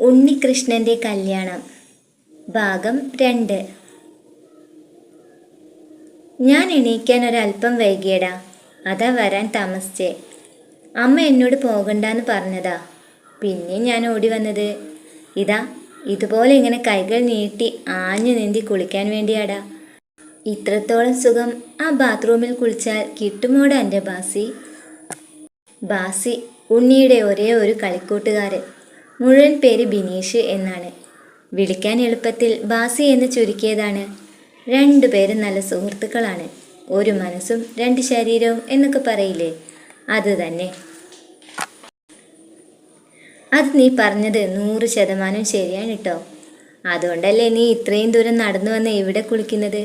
ഉണ്ണികൃഷ്ണന്റെ കല്യാണം. ഭാഗം രണ്ട്. ഞാൻ എണീക്കാൻ ഒരല്പം വൈകിയടാ. അതാ വരാൻ താമസിച്ചേ. അമ്മ എന്നോട് പോകണ്ടെന്ന് പറഞ്ഞതാ. പിന്നെ ഞാൻ ഓടി വന്നത്. ഇതാ ഇതുപോലെ ഇങ്ങനെ കൈകൾ നീട്ടി ആഞ്ഞു നീന്തി കുളിക്കാൻ വേണ്ടിയാടാ. ഇത്രത്തോളം സുഖം ആ ബാത്റൂമിൽ കുളിച്ചാൽ കിട്ടുമോടാ എന്റെ ബാസി? ബാസി ഉണ്ണിയുടെ ഒരേ ഒരു കളിക്കൂട്ടുകാരൻ. മുഴുവൻ പേര് ബിനീഷ് എന്നാണ്. വിളിക്കാൻ എളുപ്പത്തിൽ ബാസി എന്ന് ചുരുക്കിയതാണ്. രണ്ടുപേരും നല്ല സുഹൃത്തുക്കളാണ്. ഒരു മനസ്സും രണ്ട് ശരീരവും എന്നൊക്കെ പറയില്ലേ? അത് തന്നെ. അത് നീ പറഞ്ഞത് നൂറ് ശതമാനം ശരിയാണ് കേട്ടോ അതുകൊണ്ടല്ലേ നീ ഇത്രയും ദൂരം നടന്നു വന്ന് ഇവിടെ കുളിക്കുന്നത്?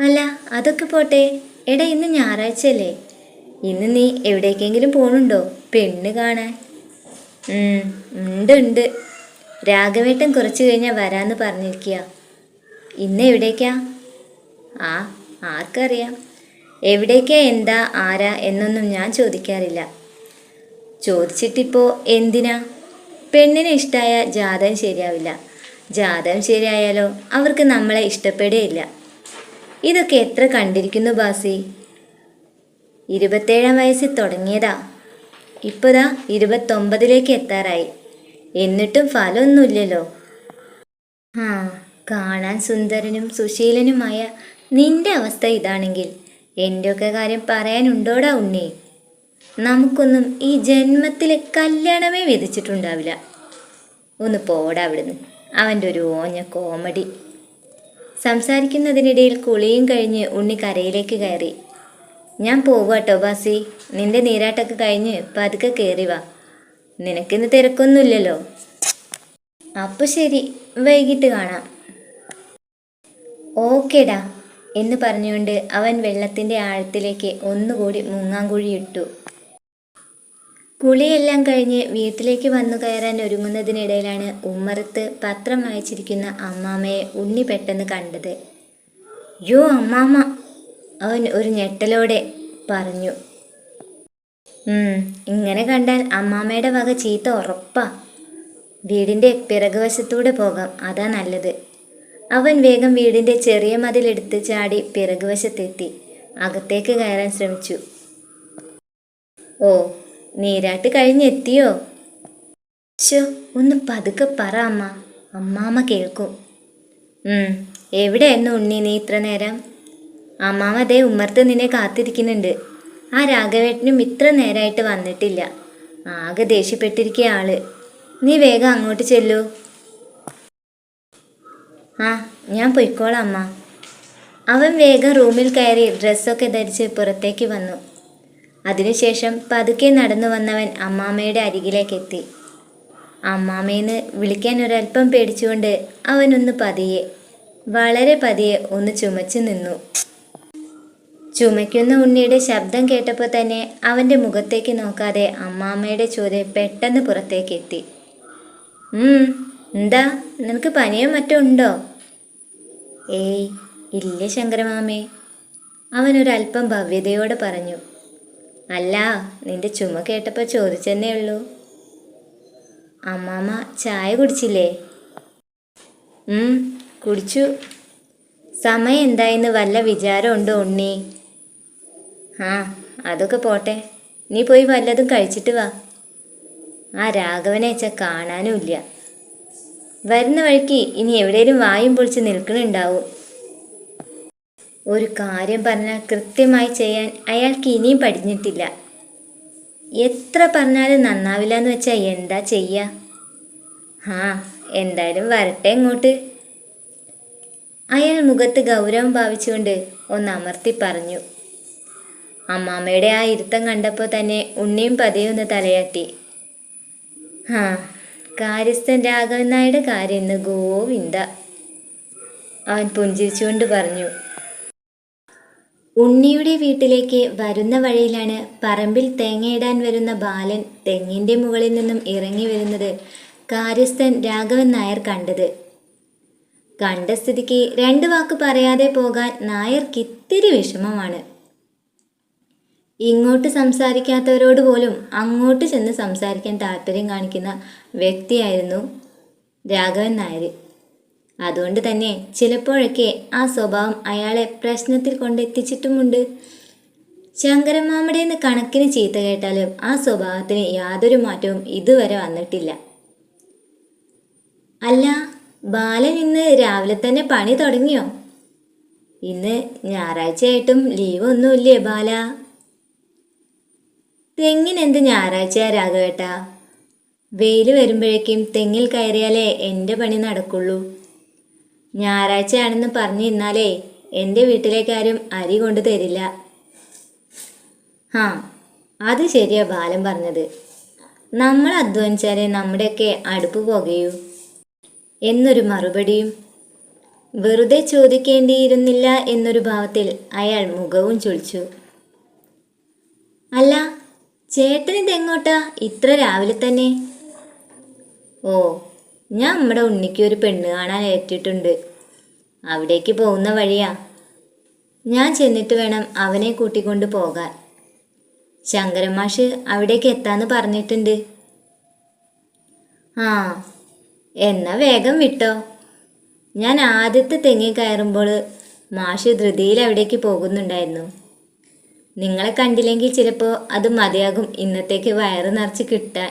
അല്ല അതൊക്കെ പോട്ടെ. എടാ ഇന്ന് ഞായറാഴ്ചയല്ലേ. ഇന്ന് നീ എവിടേക്കെങ്കിലും പോണുണ്ടോ? പെണ്ണ് കാണാൻ. ഉണ്ട് ഉണ്ട്. രാഘവേട്ടൻ കുറച്ചു കഴിഞ്ഞാൽ വരാന്ന് പറഞ്ഞിരിക്കുക ഇന്ന് എവിടേക്കാ? ആ ആർക്കറിയാം. എവിടേക്കാ എന്താ ആരാ എന്നൊന്നും ഞാൻ ചോദിക്കാറില്ല. ചോദിച്ചിട്ടിപ്പോ എന്തിനാ? പെണ്ണിനെ ഇഷ്ടമായ ജാതകം ശരിയാവില്ല. ജാതകം ശരിയായാലോ അവർക്ക് നമ്മളെ ഇഷ്ടപ്പെടുകയില്ല. ഇതൊക്കെ എത്ര കണ്ടിരിക്കുന്നു ബാസി? ഇരുപത്തേഴാം വയസ്സിൽ തുടങ്ങിയതാ. ഇപ്പതാ ഇരുപത്തൊമ്പതിലേക്ക് എത്താറായി. എന്നിട്ടും ഫലമൊന്നുമില്ലല്ലോ. ആ കാണാൻ സുന്ദരനും സുശീലനുമായ നിന്റെ അവസ്ഥ ഇതാണെങ്കിൽ എന്റെയൊക്കെ കാര്യം പറയാനുണ്ടോടാ ഉണ്ണി? നമുക്കൊന്നും ഈ ജന്മത്തിൽ കല്യാണമേ വിധിച്ചിട്ടുണ്ടാവില്ല. ഒന്ന് പോടാ അവിടുന്ന്. അവന്റെ ഒരു ഓഞ്ഞ കോമഡി. സംസാരിക്കുന്നതിനിടയിൽ കുളിയും കഴിഞ്ഞ് ഉണ്ണി കരയിലേക്ക് കയറി. ഞാൻ പോവാട്ടോ ബാസി. നിന്റെ നീരാട്ടൊക്കെ കഴിഞ്ഞ് പതുക്കെ കയറി വാ. നിനക്കിന്ന് തിരക്കൊന്നുമില്ലല്ലോ. അപ്പോൾ ശരി വൈകിട്ട് കാണാം. ഓക്കേടാ എന്ന് പറഞ്ഞുകൊണ്ട് അവൻ വെള്ളത്തിന്റെ ആഴത്തിലേക്ക് ഒന്നുകൂടി മുങ്ങാങ്കുഴി ഇട്ടു. കുളിയെല്ലാം കഴിഞ്ഞ് വീട്ടിലേക്ക് വന്നു കയറാൻ ഒരുങ്ങുന്നതിനിടയിലാണ് ഉമ്മറത്ത് പത്രം വായിച്ചിരിക്കുന്ന അമ്മാമ്മയെ ഉണ്ണി പെട്ടെന്ന് കണ്ടത്. യോ അമ്മാമ്മ അവൻ ഒരു ഞെട്ടലോടെ പറഞ്ഞു "ഉം, ഇങ്ങനെ കണ്ടാൽ അമ്മാമ്മയുടെ വക ചീത്ത ഉറപ്പാ. വീടിന്റെ പിറകുവശത്തൂടെ പോകാം അതാ നല്ലത്. അവൻ വേഗം വീടിന്റെ ചെറിയ മതിലെടുത്ത് ചാടി പിറകുവശത്തെത്തി. അകത്തേക്ക് കയറാൻ ശ്രമിച്ചു. ഓ നീരാട്ട് കഴിഞ്ഞെത്തിയോ? ശോ ഒന്ന് പതുക്കെ പറ അമ്മ. അമ്മാമ്മ കേൾക്കും. എവിടെയായിരുന്നു ഉണ്ണി നീ ഇത്ര നേരം? അമ്മാമ്മ അതേ ഉമ്മർത്ത് നിന്നെ കാത്തിരിക്കുന്നുണ്ട്. ആ രാഘവേട്ടനും ഇത്ര നേരമായിട്ട് വന്നിട്ടില്ല. ആകെ ദേഷ്യപ്പെട്ടിരിക്കുക ആൾ. നീ വേഗം അങ്ങോട്ട് ചെല്ലൂ. ആ ഞാൻ പൊയ്ക്കോളാം അമ്മ. അവൻ വേഗം റൂമിൽ കയറി ഡ്രസ്സൊക്കെ ധരിച്ച് പുറത്തേക്ക് വന്നു. അതിനുശേഷം പതുക്കെ നടന്നു വന്നവൻ അമ്മാമ്മയുടെ അരികിലേക്ക് എത്തി അമ്മാമ്മയെന്ന് വിളിക്കാൻ ഒരല്പം പേടിച്ചുകൊണ്ട് അവനൊന്ന് പതിയെ വളരെ പതിയെ ഒന്ന് ചുമച്ചു നിന്നു. ചുമയ്ക്കുന്ന ഉണ്ണിയുടെ ശബ്ദം കേട്ടപ്പോൾ തന്നെ അവന്റെ മുഖത്തേക്ക് നോക്കാതെ അമ്മാമ്മയുടെ ചോദ്യം പെട്ടെന്ന് പുറത്തേക്ക് എത്തി. എന്താ? നിനക്ക് പനിയോ മറ്റോ ഉണ്ടോ? ഏയ് ഇല്ല ശങ്കരമാമേ. അവനൊരല്പം ഭവ്യതയോടെ പറഞ്ഞു. അല്ല നിന്റെ ചുമ കേട്ടപ്പോൾ ചോദിച്ചെന്നേ ഉള്ളൂ. അമ്മാമ്മ ചായ കുടിച്ചില്ലേ? കുടിച്ചു. സമയം എന്തായെന്ന് വല്ല വിചാരമുണ്ടോ ഉണ്ണി? ആ അതൊക്കെ പോട്ടെ. നീ പോയി വല്ലതും കഴിച്ചിട്ട് വാ. ആ രാഘവനെ വെച്ച കാണാനുമില്ല വരുന്ന വഴിക്ക് ഇനി എവിടെയും വായും പൊളിച്ച് നിൽക്കണുണ്ടാവും. ഒരു കാര്യം പറഞ്ഞാൽ കൃത്യമായി ചെയ്യാൻ അയാൾക്ക് ഇനിയും പഠിഞ്ഞിട്ടില്ല. എത്ര പറഞ്ഞാലും നന്നാവില്ല എന്ന് വെച്ചാൽ എന്താ ചെയ്യുക ആ എന്തായാലും വരട്ടെ ഇങ്ങോട്ട്. അയാൾ മുഖത്ത് ഗൗരവം ഭാവിച്ചുകൊണ്ട് ഒന്ന് അമർത്തി പറഞ്ഞു. അമ്മാമ്മയുടെ ആ ഇരുത്തം കണ്ടപ്പോൾ തന്നെ ഉണ്ണിയും പതിയൊന്ന് തലയാട്ടി. ആ കാര്യസ്ഥൻ രാഘവൻ നായുടെ കാര്യം ഇന്ന് ഗോവിന്ദ. അവൻ പുഞ്ചിരിച്ചുകൊണ്ട് പറഞ്ഞു. ഉണ്ണിയുടെ വീട്ടിലേക്ക് വരുന്ന വഴിയിലാണ് പറമ്പിൽ തേങ്ങയിടാൻ വരുന്ന ബാലൻ തെങ്ങിന്റെ മുകളിൽ നിന്നും ഇറങ്ങി വരുന്നത് കാര്യസ്ഥൻ രാഘവൻ നായർ കണ്ടത്. കണ്ട സ്ഥിതിക്ക് രണ്ട് വാക്ക് പറയാതെ പോകാൻ നായർക്ക് ഇത്തിരി വിഷമമാണ്. ഇങ്ങോട്ട് സംസാരിക്കാത്തവരോട് പോലും അങ്ങോട്ട് ചെന്ന് സംസാരിക്കാൻ താല്പര്യം കാണിക്കുന്ന വ്യക്തിയായിരുന്നു രാഘവൻ നായർ. അതുകൊണ്ട് തന്നെ ചിലപ്പോഴൊക്കെ ആ സ്വഭാവം അയാളെ പ്രശ്നത്തിൽ കൊണ്ടെത്തിച്ചിട്ടുമുണ്ട്. ശങ്കരമാമടേന്ന് കണക്കിന് ചീത്ത കേട്ടാലും ആ സ്വഭാവത്തിന് യാതൊരു മാറ്റവും ഇതുവരെ വന്നിട്ടില്ല. അല്ല ബാലൻ ഇന്ന് രാവിലെ തന്നെ പണി തുടങ്ങിയോ? ഇന്ന് ഞായറാഴ്ചയായിട്ടും ലീവ് ഒന്നുമില്ലേ ബാല? തെങ്ങിനെന്ത് ഞായറാഴ്ചയാ രാഘവേട്ട? വെയിൽ വരുമ്പോഴേക്കും തെങ്ങിൽ കയറിയാലേ എന്റെ പണി നടക്കുള്ളൂ. ഞായറാഴ്ചയാണെന്ന് പറഞ്ഞു നിന്നാലേ എന്റെ വീട്ടിലേക്കാരും അരി കൊണ്ടു തരില്ല. ആ അത് ശരിയാ ബാലൻ പറഞ്ഞത്. നമ്മൾ അധ്വാനിച്ചാലേ നമ്മുടെയൊക്കെ അടുപ്പ് പുകയൂ. എന്നൊരു മറുപടിയും വെറുതെ ചോദിക്കേണ്ടിയിരുന്നില്ല എന്നൊരു ഭാവത്തിൽ അയാൾ മുഖവും ചൊളിച്ചു. അല്ല ചേട്ടനിത് എങ്ങോട്ടാ ഇത്ര രാവിലെ തന്നെ. ഓ ഞാൻ നമ്മുടെ ഉണ്ണിക്ക് ഒരു പെണ്ണ് കാണാൻ ഏറ്റിട്ടുണ്ട്. അവിടേക്ക് പോകുന്ന വഴിയാ. ഞാൻ ചെന്നിട്ട് വേണം അവനെ കൂട്ടിക്കൊണ്ട് പോകാൻ. ശങ്കരമാഷ് അവിടേക്ക് എത്താന്ന് പറഞ്ഞിട്ടുണ്ട്. ആ എന്നാ വേഗം വിട്ടോ. ഞാൻ ആദ്യത്തെ തെങ്ങി കയറുമ്പോൾ മാഷ് ധൃതിയിൽ അവിടേക്ക് പോകുന്നുണ്ടായിരുന്നു. നിങ്ങളെ കണ്ടില്ലെങ്കിൽ ചിലപ്പോൾ അത് മതിയാകും ഇന്നത്തേക്ക് വയറ് നിറച്ച് കിട്ടാൻ.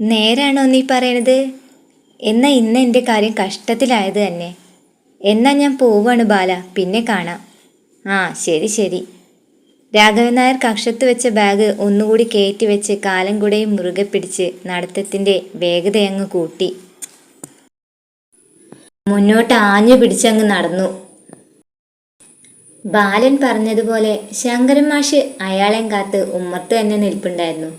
നേരാണോ നീ പറയണത്? എന്നാ ഇന്ന് എന്റെ കാര്യം കഷ്ടത്തിലായത് തന്നെ. എന്നാ ഞാൻ പോവാണ് ബാല പിന്നെ കാണാം. ആ ശരി ശരി. രാഘവൻ നായർ കക്ഷത്ത് വെച്ച ബാഗ് ഒന്നുകൂടി കയറ്റി വെച്ച് കാലം കൂടെയും മുറുകെ പിടിച്ച് നടത്തത്തിന്റെ വേഗതയങ്ങ് കൂട്ടി. മുന്നോട്ട് ആഞ്ഞു പിടിച്ചങ്ങ് നടന്നു. ബാലൻ പറഞ്ഞതുപോലെ ശങ്കരൻ മാഷ് അയാളെയും കാത്ത് ഉമ്മത്ത് തന്നെ നിൽപ്പുണ്ടായിരുന്നു.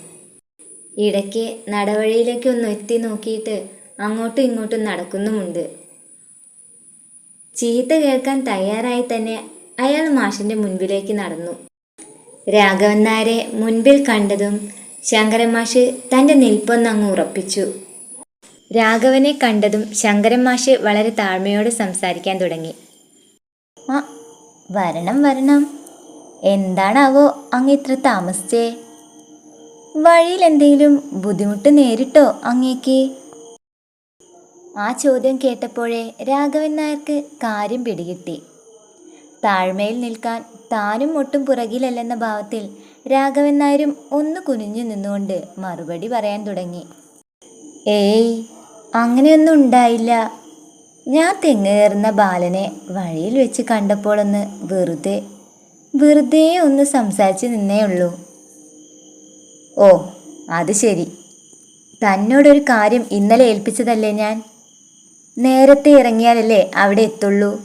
ഇടയ്ക്ക് നടവഴിയിലേക്ക് ഒന്ന് എത്തി നോക്കിയിട്ട് അങ്ങോട്ടും ഇങ്ങോട്ടും നടക്കുന്നുമുണ്ട്. ചീത്ത കേൾക്കാൻ തയ്യാറായി തന്നെ അയാൾ മാഷിന്റെ മുൻപിലേക്ക് നടന്നു. രാഘവൻ നായരെ മുൻപിൽ കണ്ടതും ശങ്കരൻ മാഷ് തന്റെ നിൽപ്പൊന്ന് അങ്ങ് ഉറപ്പിച്ചു. രാഘവനെ കണ്ടതും ശങ്കരൻ മാഷ് വളരെ താഴ്മയോടെ സംസാരിക്കാൻ തുടങ്ങി. ആ വരണം വരണം. എന്താണാവോ അങ്ങ് ഇത്ര താമസിച്ചേ. വഴിയിൽ എന്തെങ്കിലും ബുദ്ധിമുട്ട് നേരിട്ടോ അങ്ങേക്ക്? ആ ചോദ്യം കേട്ടപ്പോഴേ രാഘവൻ നായർക്ക് കാര്യം പിടികിട്ടി. താഴ്മയിൽ നിൽക്കാൻ താനും ഒട്ടും പുറകിലല്ലെന്ന ഭാവത്തിൽ രാഘവൻ നായരും ഒന്ന് കുനിഞ്ഞു നിന്നുകൊണ്ട് മറുപടി പറയാൻ തുടങ്ങി. ഏയ് അങ്ങനെയൊന്നും ഉണ്ടായില്ല. ഞാൻ തെങ്ങ് കയറുന്ന ബാലനെ വഴിയിൽ വെച്ച് കണ്ടപ്പോഴൊന്ന് വെറുതെ വെറുതെ ഒന്ന് സംസാരിച്ച് നിന്നേ ഉള്ളൂ. ഓ അത് ശരി. തന്നോടൊരു കാര്യം ഇന്നലെ ഏൽപ്പിച്ചതല്ലേ ഞാൻ? നേരത്തെ ഇറങ്ങിയാലല്ലേ അവിടെ എത്തുള്ളൂ.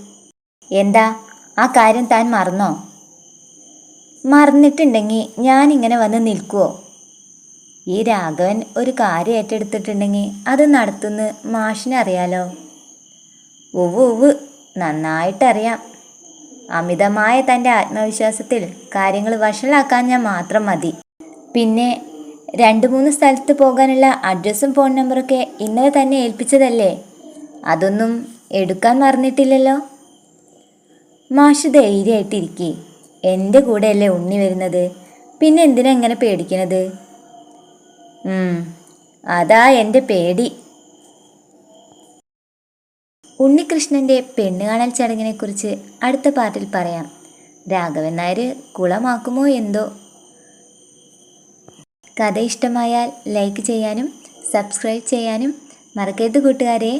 എന്താ ആ കാര്യം താൻ മറന്നോ? മറന്നിട്ടുണ്ടെങ്കിൽ ഞാൻ ഇങ്ങനെ വന്ന് നിൽക്കുവോ? ഈ രാഘവൻ ഒരു കാര്യം ഏറ്റെടുത്തിട്ടുണ്ടെങ്കിൽ അത് നടത്തുന്ന മാഷിനറിയാലോ ഉവ് ഉവ് നന്നായിട്ടറിയാം. അമിതമായ തന്റെ ആത്മവിശ്വാസത്തിൽ കാര്യങ്ങൾ വഷളാക്കാൻ ഞാൻ മാത്രം മതി. പിന്നെ രണ്ട് മൂന്ന് സ്ഥലത്ത് പോകാനുള്ള അഡ്രസ്സും ഫോൺ നമ്പറൊക്കെ ഇന്നലെ തന്നെ ഏൽപ്പിച്ചതല്ലേ? അതൊന്നും എടുക്കാൻ മറന്നിട്ടില്ലല്ലോ? മാഷ് ധൈര്യമായിട്ടിരിക്കേ. എന്റെ കൂടെയല്ലേ ഉണ്ണി വരുന്നത്. പിന്നെ എന്തിനാ ഇങ്ങനെ പേടിക്കണത്? അതാ എന്റെ പേടി. ഉണ്ണികൃഷ്ണന്റെ പെണ്ണ് കാണൽ ചടങ്ങിനെക്കുറിച്ച് അടുത്ത പാട്ടിൽ പറയാം. രാഘവൻ നായർ കുളമാക്കുമോ എന്തോ? കഥ ഇഷ്ടമായാൽ ലൈക്ക് ചെയ്യാനും സബ്സ്ക്രൈബ് ചെയ്യാനും മറക്കരുത് കൂട്ടുകാരെ.